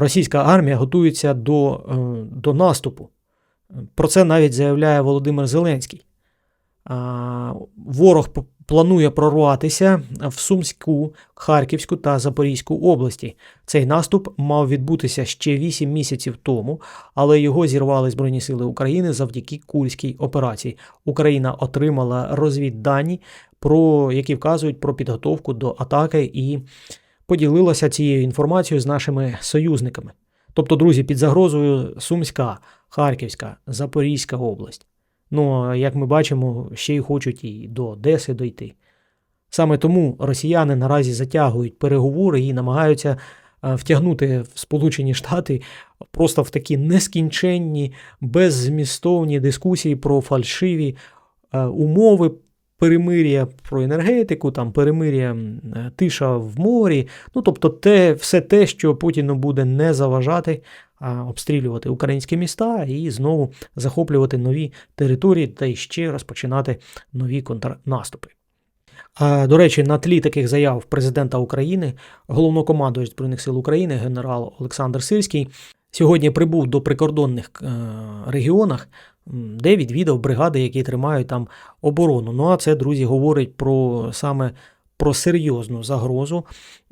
Російська армія готується до, е, до наступу. Про це навіть заявляє Володимир Зеленський. Ворог планує прорватися в Сумську, Харківську та Запорізьку області. Цей наступ мав відбутися ще 8 місяців тому, але його зірвали Збройні Сили України завдяки Курській операції. Україна отримала розвіддані, про які вказують про підготовку до атаки і поділилася цією інформацією з нашими союзниками. Тобто, друзі, під загрозою Сумська, Харківська, Запорізька область. Ну, як ми бачимо, ще й хочуть і до Одеси дойти. Саме тому росіяни наразі затягують переговори і намагаються е, втягнути в Сполучені Штати просто в такі нескінченні, беззмістовні дискусії про фальшиві е, умови перемир'я про енергетику, там перемир'я е, тиша в морі. Ну, тобто, те, все те, що Путіну буде не заважати а, обстрілювати українські міста і знову захоплювати нові території та й ще розпочинати нові контрнаступи. До речі, на тлі таких заяв президента України, головнокомандувач Збройних сил України, генерал Олександр Сирський, сьогодні прибув до прикордонних е, регіонах, де відвідав бригади, які тримають там оборону. Ну а це, друзі, говорить про саме про серйозну загрозу,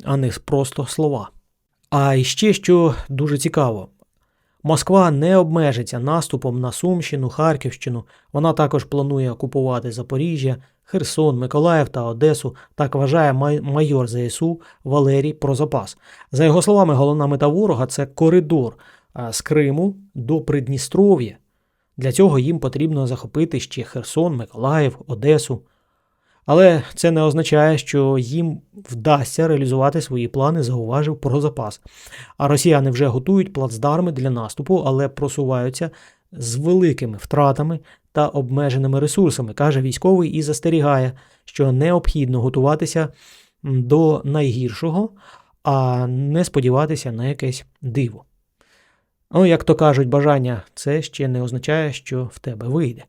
а не просто слова. А ще що дуже цікаво. Москва не обмежиться наступом на Сумщину, Харківщину. Вона також планує окупувати Запоріжжя, Херсон, Миколаїв та Одесу. Так вважає майор ЗСУ Валерій Прозапас. За його словами, головна мета ворога це коридор з Криму до Придністров'я. Для цього їм потрібно захопити ще Херсон, Миколаїв, Одесу. Але це не означає, що їм вдасться реалізувати свої плани, зауважив про запас. А росіяни вже готують плацдарми для наступу, але просуваються з великими втратами та обмеженими ресурсами, каже військовий і застерігає, що необхідно готуватися до найгіршого, а не сподіватися на якесь диво. Ну, як то кажуть, бажання це ще не означає, що в тебе вийде.